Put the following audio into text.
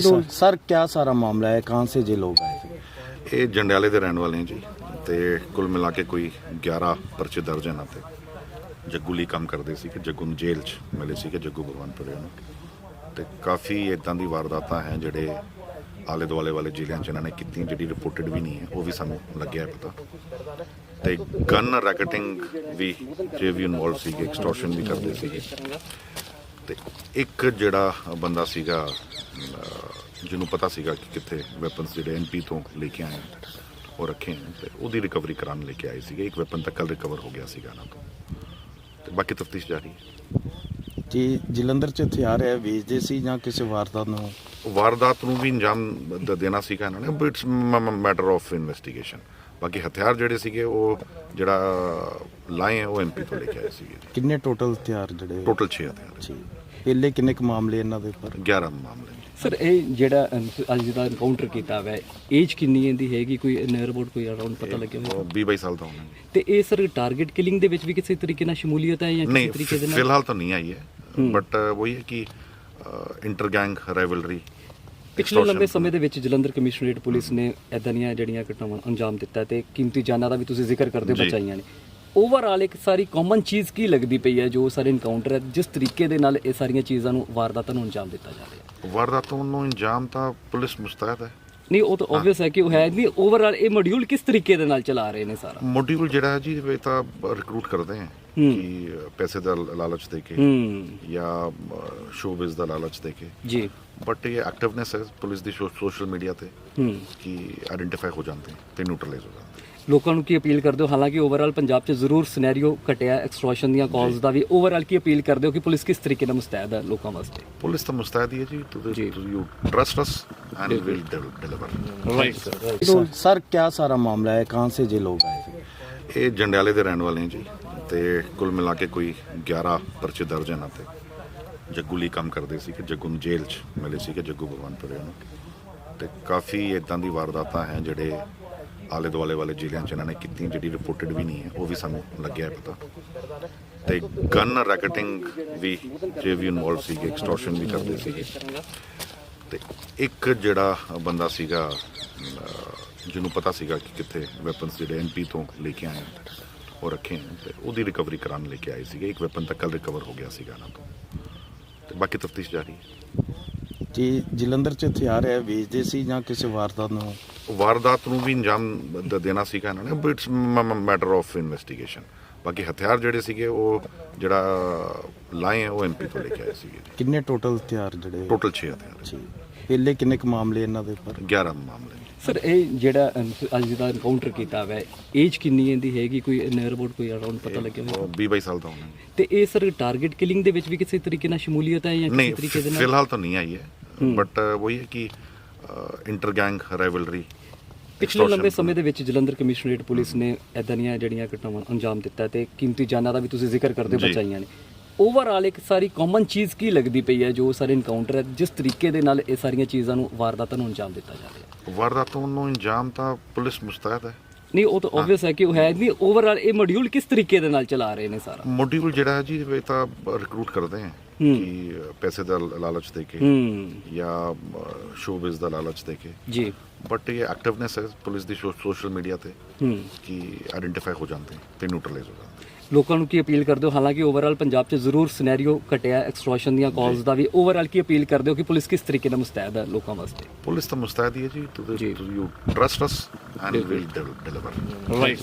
Sir. ਕਿਆ ਸਾਰਾ ਮਾਮਲਾ ਹੈ? ਕਹਾਂ ਸੇ ਜੇ ਲੋਗ ਆਏ ਇਹ ਜੰਡਿਆਲੇ ਦੇ ਰਹਿਣ ਵਾਲੇ ਹੈ ਜੀ ਤੇ ਕੁੱਲ ਮਿਲਾ ਕੇ ਕੋਈ 11 ਪਰਚੇ ਦਰਜ ਹਨ ਤੇ। ਜੱਗੂ ਲਈ ਕੰਮ ਕਰਦੇ ਸੀ ਕਿ ਜੱਗੂ ਨੂੰ ਜੇਲ੍ਹ 'ਚ ਮਿਲੇ ਸੀ ਕਿ ਜੱਗੂ ਭਗਵਾਨਪੁਰੇ ਨੂੰ। ਤੇ ਕਾਫੀ ਇਦਾਂ ਦੀ ਵਾਰਦਾਤਾਂ ਹੈ ਜਿਹੜੇ ਆਲੇ ਦੁਆਲੇ ਵਾਲੇ ਜ਼ਿਲ੍ਹਿਆਂ 'ਚ ਇਹਨਾਂ ਨੇ ਕੀਤੀ ਜਿਹੜੀ ਰਿਪੋਰਟਡ ਵੀ ਨਹੀਂ ਹੈ ਉਹ ਵੀ ਸਾਨੂੰ ਲੱਗਿਆ ਹੈ ਪਤਾ। ਤੇ ਗਨ ਰੈਕਟਿੰਗ ਵੀ ਜੇ ਵੀ ਇਨਵੋਲਵ ਸੀ ਕਿ ਐਕਸਟੋਰਸ਼ਨ ਵੀ ਕਰਦੇ ਸੀ ਤੇ ਇੱਕ ਜਿਹੜਾ ਬੰਦਾ ਸੀਗਾ ਜਿਹਨੂੰ ਪਤਾ ਸੀਗਾ ਕਿ ਕਿੱਥੇ ਵੈਪਨਸ ਜਿਹੜੇ ਐਨਪੀ ਤੋਂ ਲੈ ਕੇ ਆਏ ਉਹ ਰੱਖੇ ਆ ਤੇ ਉਹਦੀ ਰਿਕਵਰੀ ਕਰਾਉਣ ਲੈ ਕੇ ਆਏ ਸੀਗੇ। ਇੱਕ ਵੈਪਨ ਤਾਂ ਕੱਲ ਰਿਕਵਰ ਹੋ ਗਿਆ ਸੀਗਾ ਇਹਨਾਂ ਤੋਂ। ਤੇ ਬਾਕੀ ਤਫਤੀਸ਼ ਜਾਰੀ ਹੈ। ਜੀ ਜਲੰਧਰ ਚ ਹਥਿਆਰ ਹੈ ਵੇਚਦੇ ਸੀ ਜਾਂ ਕਿਸੇ ਵਾਰਦਾਤ ਨੂੰ? ਵਾਰਦਾਤ ਨੂੰ ਵੀ ਅੰਜਾਮ ਦੇਣਾ ਸੀਗਾ ਇਹਨਾਂ ਨੇ ਇਟਸ ਮੈਟਰ ਆਫ ਇਨਵੈਸਟੀਗੇਸ਼ਨ ਬਾਕੀ ਹਥਿਆਰ ਜਿਹੜੇ ਸੀਗੇ ਉਹ ਜਿਹੜਾ ਲਾਏ ਉਹ ਐਮਪੀ ਤੋਂ ਲੈ ਕੇ ਆਏ ਸੀਗੇ। ਕਿੰਨੇ ਟੋਟਲ ਹਥਿਆਰ ਜਿਹੜੇ? ਟੋਟਲ 6 ਹਥਿਆਰ। ਜੀ ਪਹਿਲੇ ਕਿੰਨੇ ਕੁ ਮਾਮਲੇ ਇਹਨਾਂ ਦੇ ਉੱਪਰ? 11 ਮਾਮਲੇ। ਨੇ ਸਰ ਇਹ ਜਿਹੜਾ ਅੱਜ ਦਾ ਐਨਕਾਊਂਟਰ ਕੀਤਾ ਹੋਇਆ ਏਜ ਕਿੰਨੀ ਇਹਦੀ ਹੈਗੀ? ਕੋਈ ਨੀਅਰ ਅਬਾਊਟ ਕੋਈ ਅਰਾਊਂਡ ਪਤਾ ਲੱਗਿਆ ਹੋਵੇ ਉਹ 20 22 ਸਾਲ ਦਾ ਹੋਣਾ। ਤੇ ਇਹ ਸਰ ਟਾਰਗੇਟ ਕਿਲਿੰਗ ਦੇ ਵਿੱਚ ਵੀ ਕਿਸੇ ਤਰੀਕੇ ਨਾਲ ਸ਼ਮੂਲੀਅਤ ਹੈ ਜਾਂ ਕਿਸੇ ਨਹੀਂ ਤਰੀਕੇ ਦੇ ਨਾਲ? ਫਿਲਹਾਲ ਤਾਂ ਨਹੀਂ ਆਈ ਹੈ। ਬਟ ਵਹੀ ਹੈ ਕਿ ਇੰਟਰ ਗੈਂਗ ਰਾਈਵਲਰੀ ਪਿਛਲੇ ਲੰਬੇ ਸਮੇਂ ਦੇ ਵਿੱਚ ਜਲੰਧਰ ਕਮਿਸ਼ਨਰੇਟ ਪੁਲਿਸ ਨੇ ਇਦਾਂ ਦੀਆਂ ਜਿਹੜੀਆਂ ਘਟਨਾਵਾਂ ਅੰਜਾਮ ਦਿੱਤਾ ਤੇ ਕੀਮਤੀ ਜਾਨਾਂ ਦਾ ਵੀ ਤੁਸੀਂ ਜ਼ਿਕਰ ਕਰਦੇ ਹੋ ਜੀ। ਬਚਾਈਆਂ ਨੇ। ਓਵਰਆਲ ਇੱਕ ਸਾਰੀ ਕਾਮਨ ਚੀਜ਼ ਕੀ ਲੱਗਦੀ ਪਈ ਹੈ ਜੋ ਸਾਰੇ ਐਨਕਾਊਂਟਰ ਹੈ? ਜਿਸ ਤਰੀਕੇ ਦੇ ਨਾਲ ਇਹ ਸਾਰੀਆਂ ਚੀਜ਼ਾਂ ਨੂੰ ਵਾਰਦਾਤਾਂ ਨੂੰ ਅੰਜਾਮ ਦਿੱਤਾ ਜਾ ਰਿਹਾ ਹੈ? ਵਾਰਦਾਤੋਂ ਨੂੰ ਇੰਜਾਮ ਤਾਂ ਪੁਲਿਸ ਮੁਸਤੈਦ ਹੈ। ਨਹੀਂ ਉਹ ਤਾਂ ਆਬਵੀਅਸ ਹੈ ਕਿ ਉਹ ਹੈ ਨਹੀਂ। ਓਵਰਆਲ ਇਹ ਮੋਡਿਊਲ ਕਿਸ ਤਰੀਕੇ ਦੇ ਨਾਲ ਚਲਾ ਰਹੇ ਨੇ ਸਾਰਾ? ਮੋਡਿਊਲ ਜਿਹੜਾ ਹੈ ਜੀ ਇਹ ਤਾਂ ਰਿਕਰੂਟ ਕਰਦੇ ਹੈ ਕਿ ਪੈਸੇ ਦਾ ਲਾਲਚ ਦੇ ਕੇ ਜਾਂ ਸ਼ੋਬਿਜ਼ ਦਾ ਲਾਲਚ ਦੇ ਕੇ। ਜੀ। ਬਟ ਇਹ ਐਕਟਿਵਨੈਸ ਹੈ ਪੁਲਿਸ ਦੀ ਸੋਸ਼ਲ ਮੀਡੀਆ ਤੇ ਕਿ ਆਇਡੈਂਟੀਫਾਈ ਹੋ ਜਾਂਦੇ ਤੇ ਨਿਊਟਰਲਾਈਜ਼ ਹੋ ਜਾਂਦੇ। ਲੋਕਾਂ ਨੂੰ ਕੀ ਅਪੀਲ ਕਰਦੇ ਹੋ? ਹਾਲਾਂਕਿ ਓਵਰਆਲ ਪੰਜਾਬ 'ਚ ਜ਼ਰੂਰ ਸਿਨੈਰੀਓ ਘਟਿਆ ਐਕਸਟ੍ਰੈਕਸ਼ਨ ਦੀਆਂ ਕਾਲਸ ਦਾ ਵੀ। ਓਵਰਆਲ ਕੀ ਅਪੀਲ ਕਰਦੇ ਹੋ ਕਿ ਪੁਲਿਸ ਕਿਸ ਤਰੀਕੇ ਨਾਲ ਮੁਸਤੈਦ ਹੈ ਲੋਕਾਂ ਵਾਸਤੇ? ਪੁਲਿਸ ਤਾਂ ਮੁਸਤੈਦ ਹੀ ਹੈ ਜੀ। ਤੁਸੀਂ you trust us and will deliver right sir sir ਕੀ ਸਾਰਾ ਮਾਮਲਾ ਹੈ ਕਹਾਂ ਸੇ ਜੇ ਲੋਕ ਆਏ ਇਹ ਜੰਡਿਆਲੇ ਦੇ ਰਹਿਣ ਵਾਲੇ ਹਨ ਜੀ। ਤੇ ਕੁੱਲ ਮਿਲਾ ਕੇ ਕੋਈ 11 ਪਰਚੇ ਦਰਜ ਹਨ ਤੇ ਜੱਗੂ ਲਈ ਕੰਮ ਕਰਦੇ ਸੀ ਕਿ ਜੱਗੂ ਨੂੰ ਜੇਲ੍ਹ 'ਚ ਮਿਲੇ ਸੀ ਕਿ ਜੱਗੂ ਭਗਵਾਨਪੁਰੇ ਨੂੰ। ਤੇ ਕਾਫੀ ਇਦਾਂ ਦੀ ਵਾਰਦਾਤਾਂ ਹੈ ਜਿਹੜੇ ਆਲੇ ਦੁਆਲੇ ਵਾਲੇ ਜ਼ਿਲ੍ਹਿਆਂ 'ਚ ਇਹਨਾਂ ਨੇ ਕੀਤੀ, ਜਿਹੜੀ ਰਿਪੋਰਟਡ ਵੀ ਨਹੀਂ ਹੈ, ਉਹ ਵੀ ਸਾਨੂੰ ਲੱਗਿਆ ਪਤਾ। ਤੇ ਗਨ ਰੈਕਟਿੰਗ ਵੀ ਜੇ ਵੀ ਇਨਵੋਲਵ ਸੀਗੇ ਐਕਸਟੋਰਸ਼ਨ ਵੀ ਕਰਦੇ ਸੀਗੇ। ਤੇ ਇੱਕ ਜਿਹੜਾ ਬੰਦਾ ਸੀਗਾ ਜਿਹਨੂੰ ਪਤਾ ਸੀਗਾ ਕਿ ਕਿੱਥੇ ਵੈਪਨਸ ਜਿਹੜੇ ਐਨਪੀ ਤੋਂ ਲੈ ਕੇ ਆਏ ਉਹ ਰੱਖੇ ਆ ਤੇ ਉਹਦੀ ਰਿਕਵਰੀ ਕਰਾਉਣ ਲੈ ਕੇ ਆਏ ਸੀਗੇ। ਇੱਕ ਵੈਪਨ ਤਾਂ ਕੱਲ ਰਿਕਵਰ ਹੋ ਗਿਆ ਸੀਗਾ ਇਹਨਾਂ ਤੋਂ। ਤੇ ਬਾਕੀ ਤਫਤੀਸ਼ ਜਾਰੀ ਹੈ। ਜੀ, ਜਲੰਧਰ ਚ ਹਥਿਆਰ ਹੈ, ਵੇਚਦੇ ਸੀ ਜਾਂ ਕਿਸੇ ਵਾਰਦਾਤ ਨੂੰ ਵਾਰਦਾਤ ਨੂੰ ਵੀ ਅੰਜਾਮ ਦ- ਦੇਣਾ ਸੀਗਾ ਇਹਨਾਂ ਨੇ but it's matter of investigation ਬਾਕੀ ਹਥਿਆਰ ਜਿਹੜੇ ਸੀਗੇ ਉਹ ਜਿਹੜਾ ਲਾਏ ਆ ਉਹ ਐਮਪੀ ਤੋਂ ਲੈ ਕੇ ਆਏ ਸੀਗੇ। ਕਿੰਨੇ ਟੋਟਲ ਹਥਿਆਰ ਜਿਹੜੇ? ਟੋਟਲ 6 ਹਥਿਆਰ ਜੀ। ਪਹਿਲੇ ਕਿੰਨੇ ਕੁ ਮਾਮਲੇ ਇਹਨਾਂ ਦੇ ਉੱਪਰ? 11 ਮਾਮਲੇ ਸਰ ਇਹ ਜਿਹੜਾ ਅੱਜ ਦਾ ਐਨਕਾਊਂਟਰ ਕੀਤਾ ਹੋਇਆ ਏਜ ਕਿੰਨੀ ਇਹਦੀ ਹੈਗੀ? ਕੋਈ ਨੀਅਰ ਅਬਾਊਟ ਕੋਈ ਅਰਾਊਂਡ ਪਤਾ ਲੱਗਿਆ ਹੋਵੇ ਉਹ 20 22 ਸਾਲ ਦਾ ਹੋਣਾ ਤੇ ਇਹ ਸਰ ਟਾਰਗੇਟ ਕਿਲਿੰਗ ਦੇ ਵਿੱਚ ਵੀ ਕਿਸੇ ਤਰੀਕੇ ਨਾਲ ਸ਼ਮੂਲੀਅਤ ਹੈ ਜਾਂ ਕਿਸੇ ਨਹੀਂ ਤਰੀਕੇ ਦੇ ਨਾਲ? ਫਿਲਹਾਲ ਤਾਂ ਨਹੀਂ ਆਈ ਹੈ। ਬਟ ਵਹੀ ਹੈ ਕਿ ਇੰਟਰ ਗੈਂਗ ਰਾਈਵਲਰੀ ਪਿਛਲੇ ਲੰਬੇ ਸਮੇਂ ਦੇ ਵਿੱਚ ਜਲੰਧਰ ਕਮਿਸ਼ਨਰੇਟ ਪੁਲਿਸ ਨੇ ਇਦਾਂ ਦੀਆਂ ਜਿਹੜੀਆਂ ਘਟਨਾਵਾਂ ਅੰਜਾਮ ਦਿੱਤਾ ਤੇ ਕੀਮਤੀ ਜਾਨਾਂ ਦਾ ਵੀ ਤੁਸੀਂ ਜ਼ਿਕਰ ਕਰਦੇ ਹੋ। ਬਚਾਈਆਂ ਨੇ। ਓਵਰਆਲ ਇੱਕ ਸਾਰੀ ਕਾਮਨ ਚੀਜ਼ ਕੀ ਲੱਗਦੀ ਪਈ ਹੈ ਜੋ ਸਾਰੇ ਐਨਕਾਊਂਟਰ ਹੈ ਜਿਸ ਤਰੀਕੇ ਦੇ ਨਾਲ ਇਹ ਸਾਰੀਆਂ ਚੀਜ਼ਾਂ ਨੂੰ ਵਾਰਦਾਤਾਂ ਨੂੰ ਅੰਜਾਮ ਦਿੱਤਾ ਜਾ ਰਿਹਾ ਹੈ? ਵਾਰਦਾਤੋਂ ਨੂੰ ਇੰਜਾਮ ਤਾਂ ਪੁਲਿਸ ਮੁਸਤੈਦ ਹੈ। ਨਹੀਂ ਉਹ ਤਾਂ ਆਬਵੀਅਸ ਹੈ ਕਿ ਉਹ ਹੈ ਨਹੀਂ। ਓਵਰਆਲ ਇਹ ਮੋਡਿਊਲ ਕਿਸ ਤਰੀਕੇ ਦੇ ਨਾਲ ਚਲਾ ਰਹੇ ਨੇ ਸਾਰਾ? ਮੋਡਿਊਲ ਜਿਹੜਾ ਹੈ ਜੀ ਇਹ ਤਾਂ ਰਿਕਰੂਟ ਕਰਦੇ ਹੈ ਕਿ ਪੈਸੇ ਦਾ ਲਾਲਚ ਦੇ ਕੇ ਜਾਂ ਸ਼ੋਬਿਜ਼ ਦਾ ਲਾਲਚ ਦੇ ਕੇ। ਜੀ। ਬਟ ਇਹ ਐਕਟਿਵਨੈਸ ਹੈ ਪੁਲਿਸ ਦੀ ਸੋਸ਼ਲ ਮੀਡੀਆ ਤੇ ਕਿ ਆਇਡੈਂਟੀਫਾਈ ਹੋ ਜਾਂਦੇ ਤੇ ਨਿਊਟਰਲਾਈਜ਼ ਹੋ ਜਾਂਦੇ ਲੋਕਾਂ ਨੂੰ ਕੀ ਅਪੀਲ ਕਰਦੇ ਹੋ? ਹਾਲਾਂਕਿ ਓਵਰਆਲ ਪੰਜਾਬ 'ਚ ਜ਼ਰੂਰ ਸਿਨੈਰੀਓ ਘਟਿਆ ਐਕਸਟ੍ਰੋਸ਼ਨ ਦੀਆਂ ਕਾਲਸ ਦਾ ਵੀ। ਓਵਰਆਲ ਕੀ ਅਪੀਲ ਕਰਦੇ ਹੋ ਕਿ ਪੁਲਿਸ ਕਿਸ ਤਰੀਕੇ ਨਾਲ ਮੁਸਤੈਦ ਹੈ ਲੋਕਾਂ ਵਾਸਤੇ? ਪੁਲਿਸ ਤਾਂ ਮੁਸਤੈਦ ਹੀ ਹੈ ਜੀ। ਟੂ ਜੀ। You trust us and will deliver right